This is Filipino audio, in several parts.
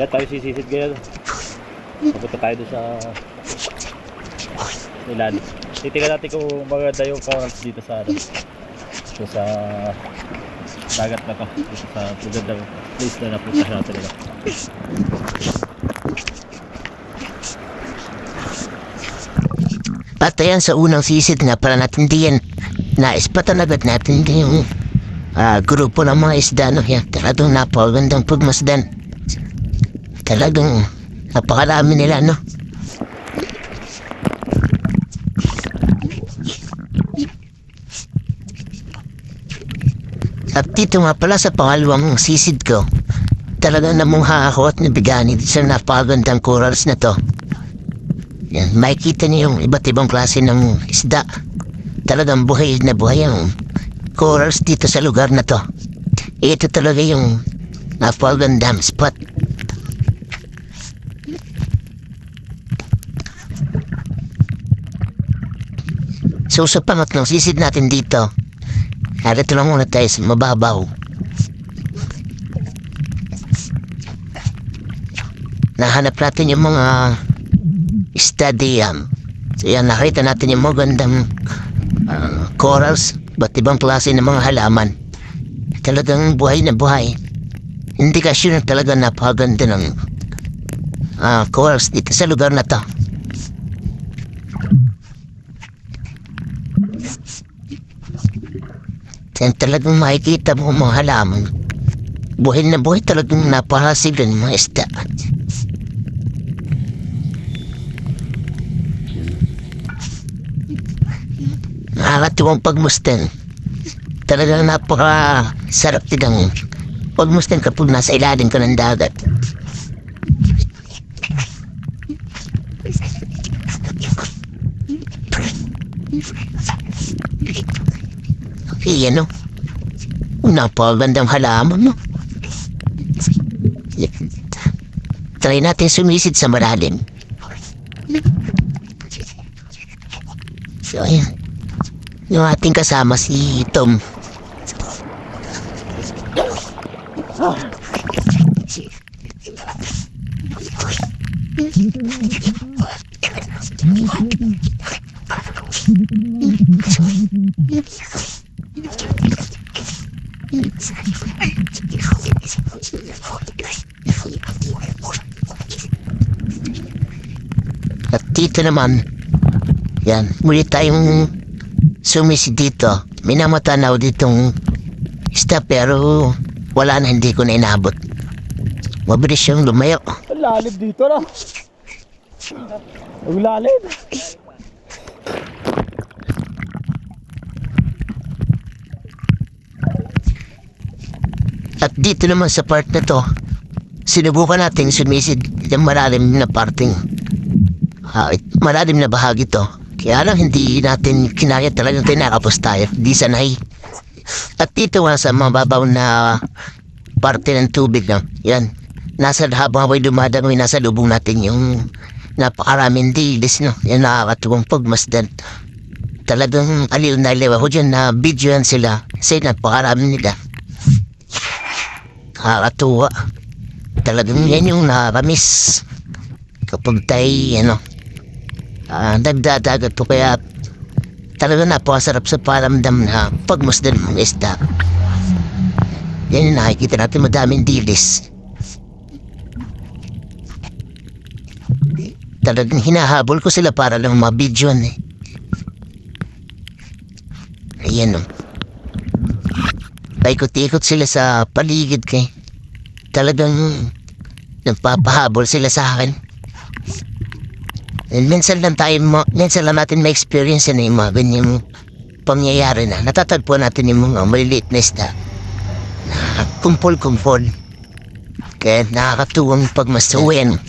Yan tayo sisisid ngayon. Papunta tayo doon sa ilan. Titingnan natin kung maganda yung corals dito sa ano. Dito sa dagat na to. Dito sa magandang place na napunta natin. Ano. At ayan sa unang sisid nga para natin diyan, naispatan agad natin yung ah, grupo ng mga isda. No? Yan, talagang napakagandang pagmasdan. Talagang napakarami nila, no? At dito nga pala sa pangalawang sisid ko, talagang namungha ako at nabigani sa napakagandang corals na to. Yan, makikita niyo yung iba't ibang klase ng isda. Talagang buhay na buhay ang corals dito sa lugar na to. Ito talaga yung napakagandang spot. So sa pangatlong sisid natin dito, narito lang muna tayo sa mababaw. Nahanap natin yung mga stadium. So yan, nakita natin yung magandang ah, corals, ba't ibang klase ng mga halaman. Talagang buhay na buhay. Indikasyon na talaga napakaganda ng ah, corals dito sa lugar na to. Yan talagang makikita mo mga halaman. Buhay na buhay talagang napakasig ng mga isda. Nakakatuwang pagmustan. Talagang napaka sarap din pagmustan kapag nasa ilalim ka ng dagat. Okay, ano? Napakagandang halaman, no? Try natin sumisid sa malalim. So, ayan. Yung ating kasama si Tom. At dito naman, yan, muli tayong sumisi dito. Minamatanaw ditong isda pero wala na hindi ko na inabot. Mabilis siyang lumayo. Lalim dito na. Ang lalim. At dito naman sa part na to, sinubukan natin sumisid yung malalim na parting ah, malalim na bahagi to. Kaya lang hindi natin kinaya talagang kinakapos tayo. Di sanay. At dito nga sa mababaw na parte ng tubig na, yan. Nasa habang ako'y dumadangoy, nasa lubong natin yung napakaraming dilis, no? Yan nakakatuwang pagmasdan. Talagang aliw na aliw ako dyan na video yan sila. Kasi napakarami nila. Nakakatuwa. Talagang yan yung nakakamiss. Kapag tayo, ano, ah, nagdadagat po kaya talaga napakasarap sa paramdam na pagmasdan ng isda. Yan yung nakikita natin madaming dilis. Talagang hinahabol ko sila para lang mabidyoan eh. Ayan o. Paikot-ikot sila sa paligid kay. Talagang nagpapahabol sila sa akin. And minsan lang tayo, ma- minsan lang natin ma-experience na yung mga ganyang pangyayari na. Natatagpo natin yung mga maliliit na isda. Na kumpol-kumpol. Kaya nakakatuwang pagmasuwin.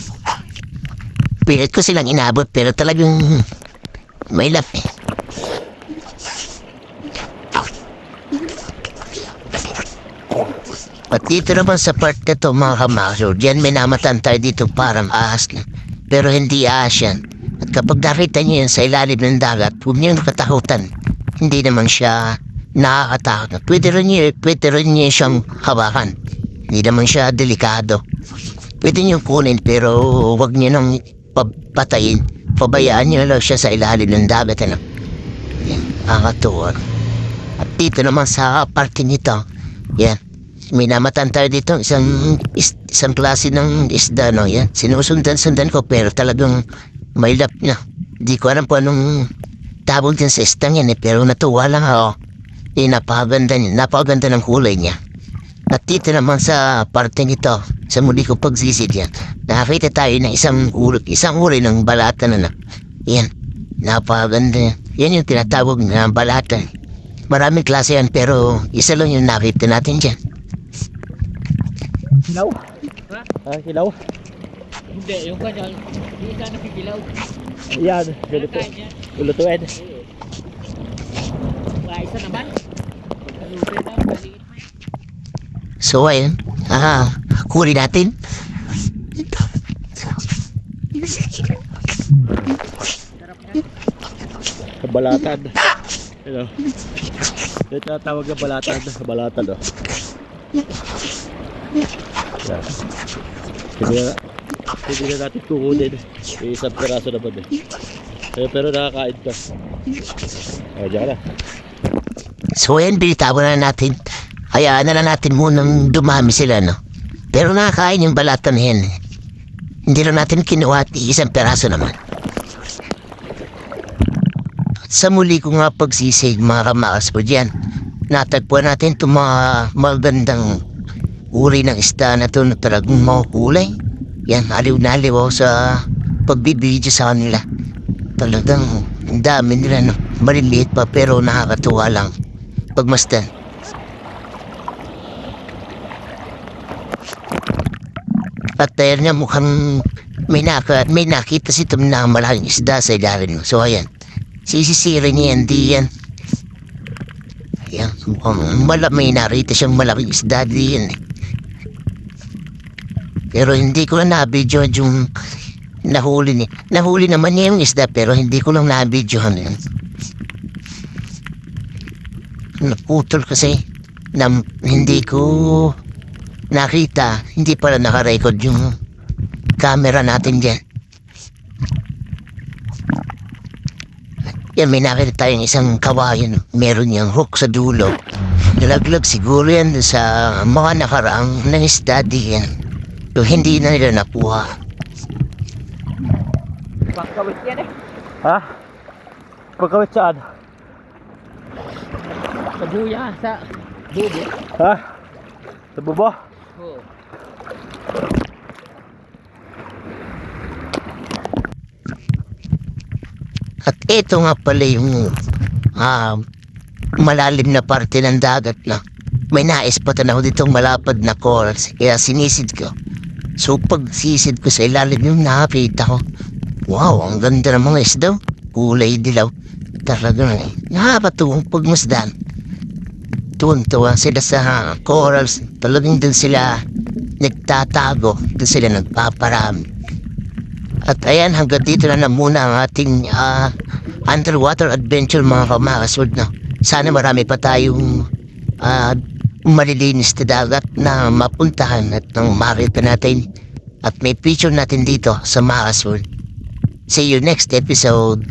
Pilit ko silang inabot pero talagang may lap eh. At dito naman sa part na to mga kamasyo, diyan may namatan tayo dito parang ahas na. Pero hindi ahas yan. Kapag nakita niyo yan sa ilalim ng dagat, huwag niyo katakutan. Hindi naman siya nakakatakot. Pwede rin niyo, pwede rin niyo siyang hawakan. Hindi naman siya delikado. pwede niyo kunin pero wag niyo nang papatayin. Pabayaan niyo lang siya sa ilalim ng dagat. Ano? Nakakatuwa. At dito naman sa parte nito, yan, may namatan tayo dito, isang, is, isang klase ng isda, no, yan. Sinusundan-sundan ko, pero talagang may lap na. Di ko alam po anong tawag din sa isdang yan, eh, pero natuwa lang ako. Eh, napakaganda niya, napakaganda ng kulay niya. At dito naman sa parte nito, sa muli ko pagsisid yan, nakakita tayo ng isang uri, isang uri ng balata na na. Yan, napakaganda. Yan yung tinatawag na balata. Maraming klase yan, pero isa lang yung nakita natin dyan. Hilaw? Ah, hilaw? Hindi, yung kanya, yung isa nakikilaw. Yan, ganito. Ulutuin. Wala isa naman. Pagkalutin na, maliit. So, ayun. Ah, huli natin. Kabalatan. Hello. Ito tinatawag na balatan. Balatan, oh. Hindi na, hindi na natin kukunin. May isang piraso naman eh. Pero, nakakain ka. Oh, diyan ka na. So, ayun, binitawan na natin. Hayaan na lang natin munang dumami sila, no? Pero nakakain yung balatan na yan. Hindi lang natin kinuha at isang peraso naman. Sa muli ko nga pagsisig mga kamakas po dyan, natagpuan natin itong mga magandang uri ng isda na ito na talagang makukulay. Yan, aliw na aliw ako sa pagbibidyo sa kanila. Talagang ang dami nila, no? Maliliit pa pero nakakatuwa lang. Pagmasdan. At dahil nga mukhang may, naka, may nakita si Tom na malaking isda sa ilalim. So ayan, sisisirin niya yan, di yan. Ayan, mukhang mala, may narita siyang malaking isda, di yan. eh. Pero hindi ko lang na-video yung nahuli ni. Nahuli naman niya yung isda pero hindi ko lang na-videohan yun. Naputol kasi na hindi ko nakita, hindi pala nakarecord yung camera natin dyan. Yan, may nakita tayong isang kawayan. Meron niyang hook sa dulo. Nalaglag siguro yan sa mga nakaraang ng study yan. Yung hindi na nila nakuha. Pangkawit yan eh. Ha? Pagkawit saan? Sa buya, sa bubo. Ha? Sa bubo? Oo. At ito nga pala yung ah, malalim na parte ng dagat na may nais pa tanaw ditong malapad na corals kaya sinisid ko. So pag sisid ko sa ilalim yung nakakita ko, wow, ang ganda ng mga isdaw. Kulay dilaw. Talagang nakakatuwang pagmasdan. Tuwan-tuwa sila sa corals. Talagang dun sila nagtatago. Dun sila nagpaparami. At ayan, hanggang dito na na muna ang ating ah, underwater adventure mga kamakasword na. Sana marami pa tayong ah, malilinis na dagat na mapuntahan at nang makita natin at may picture natin dito sa Makasword. See you next episode.